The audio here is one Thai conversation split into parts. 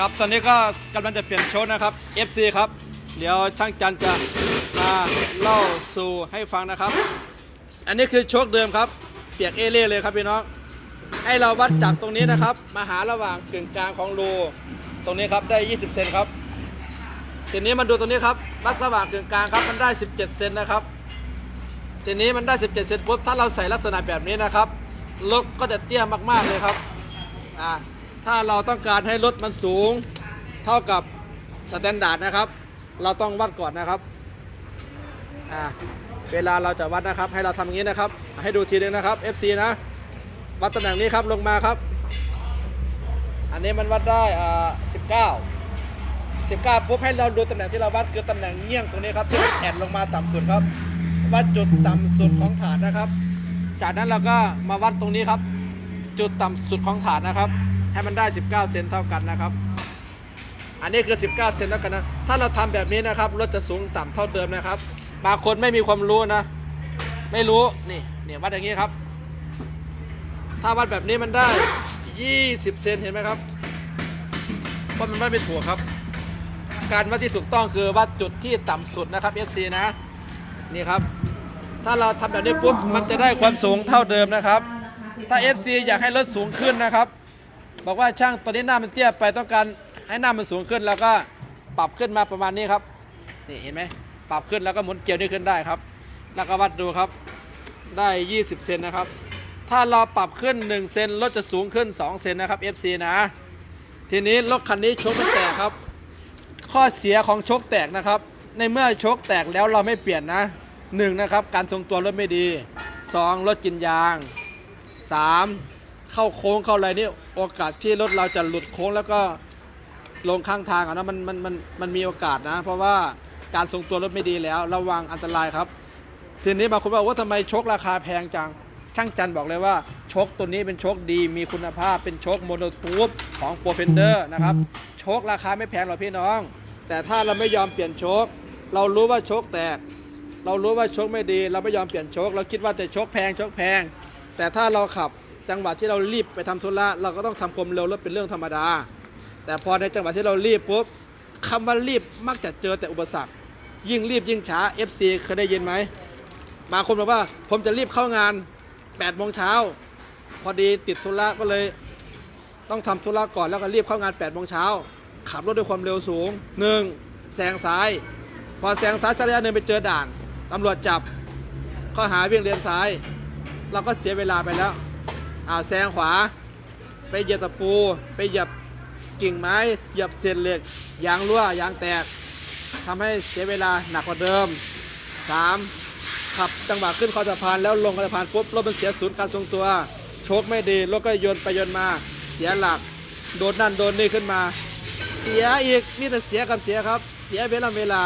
ครับตอนนี้ก็กำลังจะเปลี่ยนโชว์นะครับ FC ครับ เดี๋ยวช่างจันจะมาเล่าสู่ให้ฟังนะครับ อันนี้คือโชคเดิมครับ เปียกเอเล่เลยครับพี่น้องให้เราวัดจากตรงนี้นะครับ มาหาระหว่างกึ่งกลางของรูตรงนี้ครับได้ 20 เซนครับทีนี้มาดูตรงนี้ครับวัดระหว่างกึ่งกลางครับมันได้ 17 เซนนะครับทีนี้มันได้ 17 เซนปุ๊บถ้าเราใส่ลักษณะแบบนี้นะครับรถก็จะเตี้ยมากๆเลยครับอ่า ถ้าเราต้องการให้รถมันสูงเท่ากับสแตนดาร์ดนะครับ เราต้องวัดก่อนนะครับอ่าเวลาเราจะวัดนะครับ ให้เราทำอย่างนี้นะครับ ให้ดูทีนึงนะครับ FC นะ วัดตำแหน่งนี้ครับลงมาครับ อันนี้มันวัดได้อ่า19 19ปุ๊บให้เราดูตำแหน่งที่เราวัดคือตำแหน่งเงี้ยงตรงนี้ครับที่แอนลงมาต่ำสุดครับวัดจุดต่ำสุดของฐานนะครับ จากนั้นเราก็มาวัดตรงนี้ครับ จุดต่ำสุดของฐานนะครับ ให้มันได้ 19 เซนเท่ากันนะครับ อันนี้คือ 19 เซนเท่ากันนะ ถ้าเราทำแบบนี้นะครับรถจะสูงต่ำเท่าเดิมนะครับ บางคนไม่มีความรู้นะ ไม่รู้ นี่เนี่ยวัดอย่างนี้ครับ ถ้าวัดแบบนี้มันได้ 20 เซนเห็นไหมครับ เพราะมันวัดไม่ถูกครับ การวัดที่ถูกต้องคือวัดจุดที่ต่ำสุดนะครับ FC นะ นี่ครับ ถ้าเราทำแบบนี้ปุ๊บมันจะได้ความสูงเท่าเดิมนะครับ ถ้า FC อยากให้รถสูงขึ้นนะครับ บอกว่าช่างตัวนี้หน้ามันเตี้ยไปต้องการให้หน้ามันสูงขึ้นแล้วก็ปรับขึ้นมาประมาณนี้ครับนี่เห็นไหมปรับขึ้นแล้วก็หมุนเกลียวนี้ขึ้นได้ครับ แล้วก็วัดดูครับได้ 20 เซนนะครับ ถ้าเราปรับขึ้น 1 เซนรถจะสูงขึ้น 2 เซนนะครับ FC นะ ทีนี้รถคันนี้โชคมันแตกครับ ข้อเสียของโชคแตกนะครับ ในเมื่อโชคแตกแล้วเราไม่เปลี่ยนนะหนึ่งนะครับ การทรงตัวรถไม่ดีสองรถกินยางสาม เข้าโค้งเข้าอะไรนี่โอกาสที่รถเราจะหลุดโค้งแล้วก็ลงข้างทางอะนะมันมันมันมันมีโอกาสนะ เพราะว่าการทรงตัวรถไม่ดีแล้ว ระวังอันตรายครับ ทีนี้บางคนบอกว่าทำไมชคราคาแพงจังช่างจันบอกเลยว่าชคตัวนี้เป็นชคดี มีคุณภาพเป็นชคโมโนทูบของโปรเฟนเดอร์นะครับชคราคาไม่แพงหรอกพี่น้อง แต่ถ้าเราไม่ยอมเปลี่ยนชคเรารู้ว่าชคแตก เรารู้ว่าชคไม่ดี เราไม่ยอมเปลี่ยนชคเราคิดว่าแต่ชคแพงชคแพง แต่ถ้าเราขับ จังหวะที่เรารีบไปทำธุระเราก็ต้องทำความเร็วรถเป็นเรื่องธรรมดา แต่พอในจังหวะที่เรารีบปุ๊บคำว่ารีบมักจะเจอแต่อุปสรรค ยิ่งรีบยิ่งช้า FC เคยได้ยินไหมบางคนบอกว่าผมจะรีบเข้างาน8โมงเช้าพอดีติดธุระก็เลยต้องทำธุระก่อนแล้วก็รีบเข้างาน8โมงเช้าขับรถด้วยความเร็วสูง 1. แซงซ้าย พอแซงซ้ายสักระยะหนึ่งไปเจอด่านตำรวจจับข้อหาวิ่งเลนซ้าย เราก็เสียเวลาไปแล้ว อาแซงขวา ไปเหยียบตะปู ไปเหยียบกิ่งไม้ เหยียบเศษเหล็ก ยางรั่ว ยางแตกทำให้เสียเวลาหนักกว่าเดิม 3. ขับจังหวะขึ้นคอสะพานแล้วลงคอสะพานปุ๊บรถมันเสียศูนย์การทรงตัว โชคไม่ดี รถก็โยนไปโยนมา เสียหลัก โดนนั่นโดนนี่ขึ้นมา เสียอีกนี่แต่เสียกับเสียครับ เสียเวลาเวลา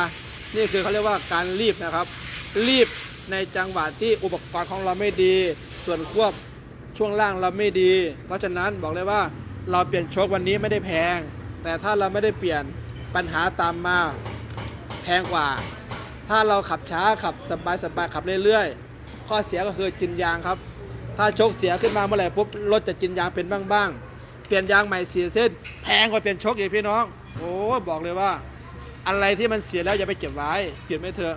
นี่คือเขาเรียกว่าการรีบนะครับ รีบในจังหวะที่อุปกรณ์ของเราไม่ดี ส่วนควบ ช่วงล่างเราไม่ดี เพราะฉะนั้นบอกเลยว่าเราเปลี่ยนโชควันนี้ไม่ได้แพง แต่ถ้าเราไม่ได้เปลี่ยนปัญหาตามมาแพงกว่า ถ้าเราขับช้าขับสบายสบายขับเรื่อยๆ ข้อเสียก็คือจินยางครับ ถ้าโชคเสียขึ้นมาเมื่อไหร่ปุ๊บรถจะจินยางเป็นบ้างๆ เปลี่ยนยางใหม่เสียเส้น แพงกว่าเปลี่ยนโชคอีกพี่น้อง โอ้บอกเลยว่า อะไรที่มันเสียแล้วอย่าไปเก็บไว้ เปลี่ยนไม่เถอะ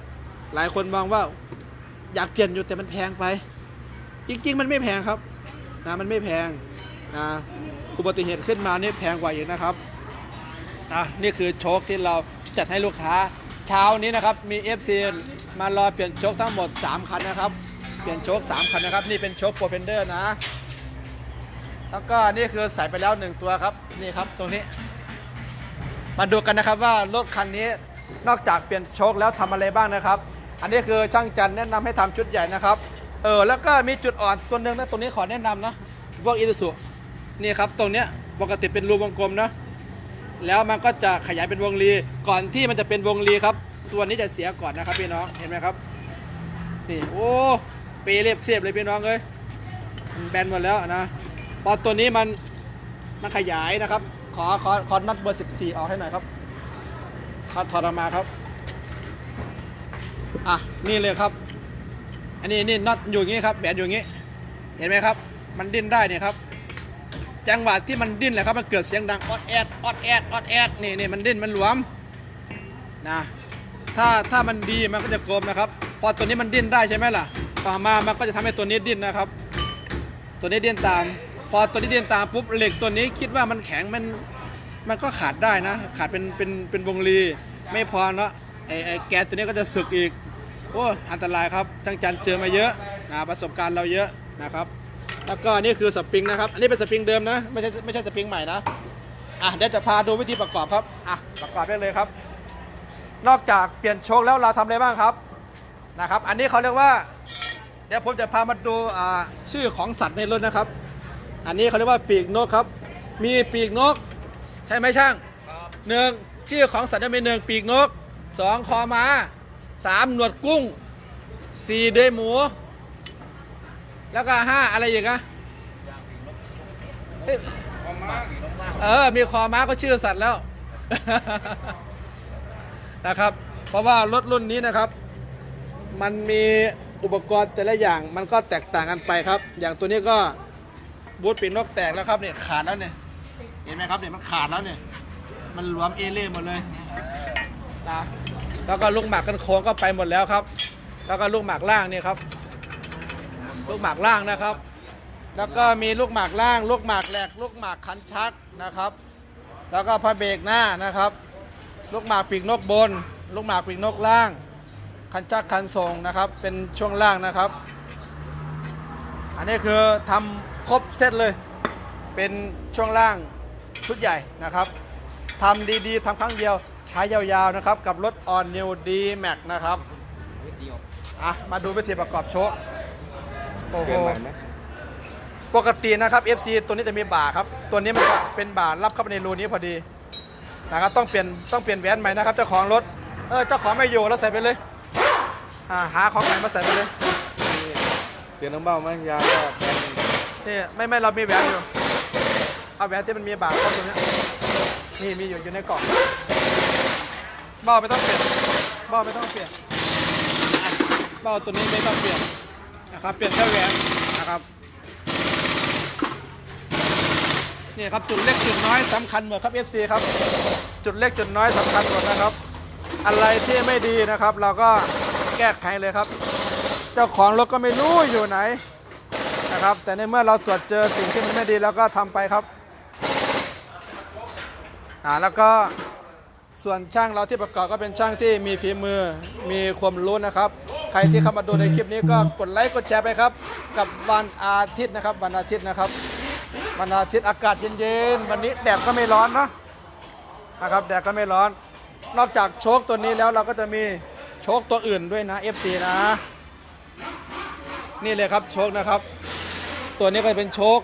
หลายคนมองว่าอยากเปลี่ยนอยู่แต่มันแพงไป จริง ๆ มันไม่แพงครับ นะมันไม่แพงนะอุบัติเหตุขึ้นมานี่แพงกว่าอีกนะครับอะนี่คือโชคที่เราจัดให้ลูกค้าเช้านี้นะครับมี FC มารอเปลี่ยนโชคทั้งหมด 3 คันนะครับ เปลี่ยนโชค3คันนะครับ นี่เป็นโชคโปรเฟนเดอร์นะ แล้วก็นี่คือใส่ไปแล้ว 1 ตัวครับ นี่ครับตรงนี้ มาดูกันนะครับว่ารถคันนี้นอกจากเปลี่ยนโชคแล้วทำอะไรบ้างนะครับ อันนี้คือช่างจันแนะนำให้ทำชุดใหญ่นะครับ เออแล้วก็มีจุดอ่อนตัวหนึ่งนะตรงนี้ขอแนะนำนะพวกอีซูซุนี่ครับตรงเนี้ยปกติเป็นรูวงกลมนะแล้วมันก็จะขยายเป็นวงรีก่อนที่มันจะเป็นวงรีครับ ตัวนี้จะเสียก่อนนะครับพี่น้องเห็นไหมครับนี่โอ้เปรีเรียบเสียบเลยพี่น้องเลยแบนหมดแล้วนะพอตัวนี้มันมันขยายนะครับ ขอขอขอน็อตเบอร์ 14 ออกให้หน่อยครับขอถอดออกมาครับอะนี่เลยครับ นนี้นี่น็อตอยู่อย่างงี้ครับแบนอยู่อย่างงี้ เห็นไหมครับ มันดิ้นได้เนี่ยครับ จังหวะที่มันดิ้นแหละครับ มันเกิดเสียงดังออดแอดออดแอดออดแอดนี่นี่มันดิ้นมันหลวมนะถ้าถ้ามันดีมันก็จะกลมนะครับ พอตัวนี้มันดิ้นได้ใช่ไหมล่ะ ต่อมามันก็จะทำให้ตัวนี้ดิ้นนะครับ ตัวนี้ดิ้นตาม พอตัวนี้ดิ้นตามปุ๊บเหล็กตัวนี้คิดว่ามันแข็งมันมันก็ขาดได้นะ ขาดเป็นเป็นเป็นวงรีไม่พอเนาะไอไอแก๊สตัวนี้ก็จะสึกอีก โอ้อันตรายครับจังจันเจอมาเยอะนะประสบการณ์เราเยอะนะครับ แล้วก็นี่คือสปริงนะครับ อันนี้เป็นสปริงเดิมนะไม่ใช่ไม่ใช่สปริงใหม่นะอะเดี๋ยวจะพาดูวิธีประกอบครับอะประกอบได้เลยครับ นอกจากเปลี่ยนโชคแล้วเราทำอะไรบ้างครับนะครับ อันนี้เขาเรียกว่า เดี๋ยวผมจะพามาดูอ่าชื่อของสัตว์ในรถนะครับ อันนี้เขาเรียกว่าปีกนกครับ มีปีกนก ใช่ไหมช่างหนึ่งชื่อของสัตว์เนี่ยมีหนึ่งปีกนกสองคอม้า สามหนวดกุ้งสี่เดยหมู แล้วก็ห้าอะไรอีกอะเอ้ยเออ มีคอม้าก็ชื่อสัตว์แล้ว นะครับ เพราะว่ารถรุ่นนี้นะครับ มันมีอุปกรณ์แต่ละอย่างมันก็แตกต่างกันไปครับ อย่างตัวนี้ก็บูทปีกนกแตกแล้วครับเนี่ยขาดแล้วเนี่ย เห็นไหมครับเนี่ยมันขาดแล้วเนี่ย มันหลวมเอเล่หมดเลยนะ แล้วก็ลูกหมากกันโค้งก็ไปหมดแล้วครับ แล้วก็ลูกหมากล่างนี่ครับ ลูกหมากล่างนะครับ แล้วก็มีลูกหมากล่าง ลูกหมากแหลก ลูกหมากคันชักนะครับ แล้วก็พระเบรกหน้านะครับ ลูกหมากปีกนกบน ลูกหมากปีกนกล่าง คันจักคันทรงนะครับ เป็นช่วงล่างนะครับ อันนี้คือทำครบเซตเลย เป็นช่วงล่างชุดใหญ่นะครับทำดีๆทำครั้งเดียว ใช้ยาวๆนะครับกับรถ All New D Max นะครับอะมาดูวิธีประกอบโชคโอ้โหปกตินะครับ FC ตัวนี้จะมีบ่าครับ ตัวนี้มันจะเป็นบ่ารับเข้าไปในรูนี้พอดีนะครับต้องเปลี่ยนต้องเปลี่ยนแหวนใหม่นะครับเจ้าของรถเออเจ้าของไม่อยู่แล้วใส่ไปเลยอ่าหาของใหม่มาใส่ไปเลยเปลี่ยนน้ำเบ้าไหมยางก็แพงนี่ไม่ไม่เรามีแหวนอยู่เอาแหวนที่มันมีบาร์เข้าตรงเนี้ยนี่มีอยู่อยู่ในกล่อง เบ้าไม่ต้องเปลี่ยนเบ้าไม่ต้องเปลี่ยนอะเบ้าตัวนี้ไม่ต้องเปลี่ยนนะครับเปลี่ยนแค่แหวนนะครับนี่ครับจุดเล็กจุดน้อยสำคัญหมดครับ FC ครับ จุดเล็กจุดน้อยสำคัญหมดนะครับ อะไรที่ไม่ดีนะครับ เราก็แก้ไขเลยครับ เจ้าของรถก็ไม่รู้อยู่ไหนนะครับ แต่ในเมื่อเราตรวจเจอสิ่งที่มันไม่ดีเราก็ทำไปครับอ่าแล้วก็ ส่วนช่างเราที่ประกอบก็เป็นช่างที่มีฝีมือมีความรู้นะครับ ใครที่เข้ามาดูในคลิปนี้ก็กดไลค์กดแชร์ไปครับ กับวันอาทิตย์นะครับ วันอาทิตย์นะครับ วันอาทิตย์อากาศเย็นๆวันนี้แดดก็ไม่ร้อนนะนะครับแดดก็ไม่ร้อน นอกจากโชคตัวนี้แล้วเราก็จะมีโชคตัวอื่นด้วยนะ FC นะ นี่เลยครับโชคนะครับ ตัวนี้ก็เป็นโชค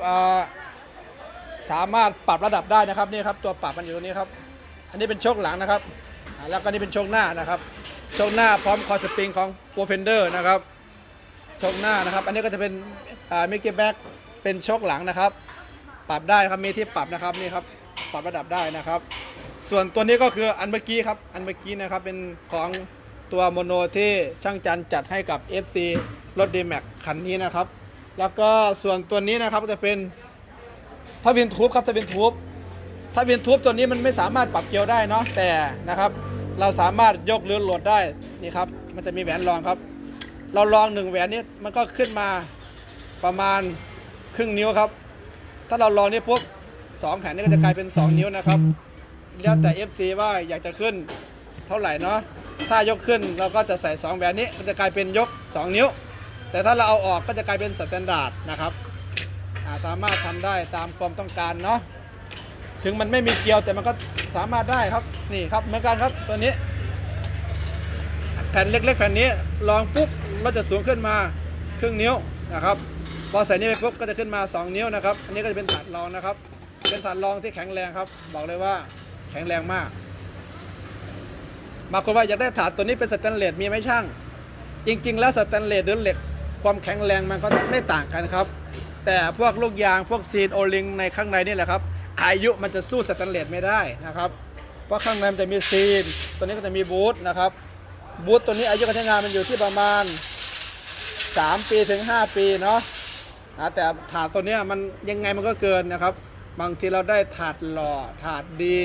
สามารถปรับระดับได้นะครับนี่ครับ ตัวปรับมันอยู่ตรงนี้ครับ อันนี้เป็นโชคหลังนะครับ แล้วก็นี่เป็นโชคหน้านะครับ โชคหน้าพร้อมคอสปริงของโปรเฟนเดอร์นะครับ โชคหน้านะครับ อันนี้ก็จะเป็นอ่ามิกกี้แบ็กเป็นโชคหลังนะครับ ปรับได้ครับ มีที่ปรับนะครับนี่ครับ ปรับระดับได้นะครับ ส่วนตัวนี้ก็คืออันเมื่อกี้ครับ อันเมื่อกี้นะครับ เป็นของตัวโมโนที่ช่างจันจัดให้กับ FC รถ d m a x คันนี้นะครับ แล้วก็ส่วนตัวนี้นะครับจะเป็นทวินทูบครับทวินทูบ ทวินทูบตัวนี้มันไม่สามารถปรับเกลียวได้เนาะแต่นะครับ เราสามารถยกหรือโหลดได้นี่ครับ มันจะมีแหวนรองครับ เราลองหนึ่งแหวนนี้มันก็ขึ้นมาประมาณครึ่งนิ้วครับ ถ้าเราลองนี่ปุ๊บสองแผ่นนี้ก็จะกลายเป็น 2 นิ้วนะครับแล้วแต่ FC ว่าอยากจะขึ้นเท่าไหร่เนาะถ้ายกขึ้นเราก็จะใส่ 2แหวนนี้มันจะกลายเป็นยก 2 นิ้ว แต่ถ้าเราเอาออกก็จะกลายเป็นสแตนดาร์ดนะครับสามารถทำได้ตามความต้องการเนาะ ถึงมันไม่มีเกลียวแต่มันก็สามารถได้ครับนี่ครับเหมือนกันครับตัวนี้ แผ่นเล็ก ๆ แผ่นนี้ลองปุ๊บเราจะสูงขึ้นมาครึ่งนิ้วนะครับพอใส่นี้ไปปุ๊บก็จะขึ้นมา 2 นิ้วนะครับ อันนี้ก็จะเป็นถาดรองนะครับ เป็นถาดรองที่แข็งแรงครับ บอกเลยว่าแข็งแรงมากบางคนว่าอยากได้ถาดตัวนี้เป็นสแตนเลสมีไหมช่าง จริง ๆ แล้วสแตนเลสหรือเหล็กความแข็งแรงมันก็ไม่ต่างกันครับ แต่พวกลูกยางพวกซีนโอลิงในข้างในนี่แหละครับ อายุมันจะสู้สแตนเลสไม่ได้นะครับ เพราะข้างในมันจะมีซีน ตัวนี้ก็จะมีบูทนะครับ บูทตัวนี้อายุการใช้งานมันอยู่ที่ประมาณ 3 ปีถึง 5 ปีเนาะนะแต่ถาดตัวนี้มันยังไงมันก็เกินนะครับ บางทีเราได้ถาดหล่อถาดดี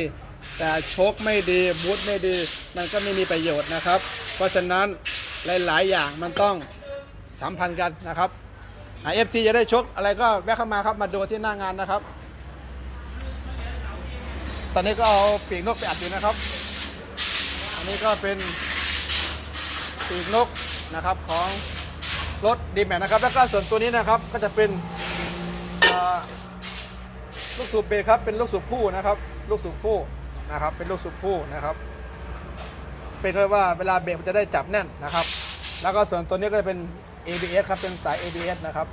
แต่โชคไม่ดีบูทไม่ดี มันก็ไม่มีประโยชน์นะครับ เพราะฉะนั้นหลาย ๆ อย่างมันต้องสัมพันธ์กันนะครับเอฟซีจะได้ชกอะไรก็แวะเข้ามาครับมาดูที่หน้างานนะครับ ตอนนี้ก็เอาปีกนกไปอัดอยู่นะครับ อันนี้ก็เป็นปีกนกนะครับของรถดีแมนะครับ แล้วก็ส่วนตัวนี้นะครับก็จะเป็นลูกสูบเบรครับเป็นลูกสูบคู่นะครับ ลูกสูบคู่นะครับ เป็นลูกสูบคู่นะครับ เป็นเรียกว่าเวลาเบรกมันจะได้จับแน่นนะครับ แล้วก็ส่วนตัวนี้ก็จะเป็น ABS ครับเป็นสาย ABS นะครับ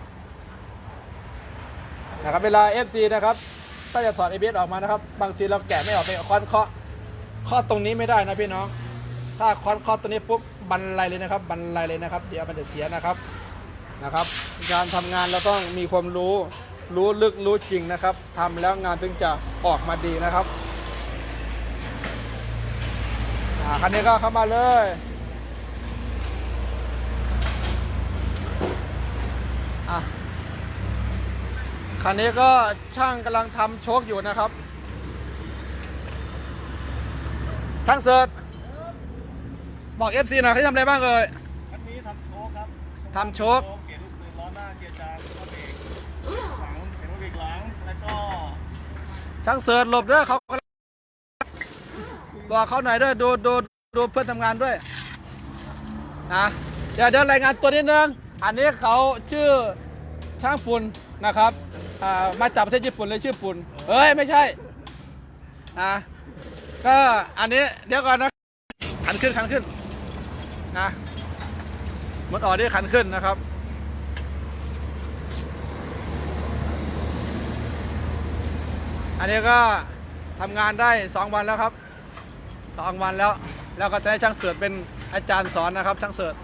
นะครับเวลา FC นะครับ ถ้าจะถอด ABS ออกมานะครับ บางทีเราแกะไม่ออกไปค้อนเคาะเคาะตรงนี้ไม่ได้นะพี่น้อง ถ้าค้อนเคาะตรงนี้ปุ๊บบันไลเลยนะครับ บันไลเลยนะครับ เดี๋ยวมันจะเสียนะครับนะครับ การทำงานเราต้องมีความรู้รู้ลึกรู้จริงนะครับทำแล้วงานถึงจะออกมาดีนะครับคันนี้ก็เข้ามาเลยอะ คันนี้ก็ช่างกำลังทำโชคอยู่นะครับ ช่างเสิร์ชบอก FC หน่อยเขาทำอะไรบ้างเอ่ยคันนี้ทำโชคครับทำโชคเปลี่ยนลูกปืนล้อหน้าเกียร์จานแล้วก็เบรกหลังเปลี่ยนลูกเบรกหลังแล้วก็ช่างเสิร์ชหลบด้วยเขาบอกเขาหน่อยด้วยดูดูดูเพื่อนทำงานด้วยนะเดี๋ยวเดี๋ยวรายงานตัวนิดนึง อันนี้เขาชื่อช่างปุ่นนะครับ อ่ามาจากประเทศญี่ปุ่นเลยชื่อปุ่นเฮ้ยไม่ใช่นะก็อันนี้เดี๋ยวก่อนนะขันขึ้นขันขึ้นนะหมดออกที่ขันขึ้นนะครับอันนี้ก็ทำงานได้ 2 วันแล้วครับ 2 วันแล้ว แล้วก็จะให้ช่างเสิร์ชเป็นอาจารย์สอนนะครับ ช่างเสิร์ช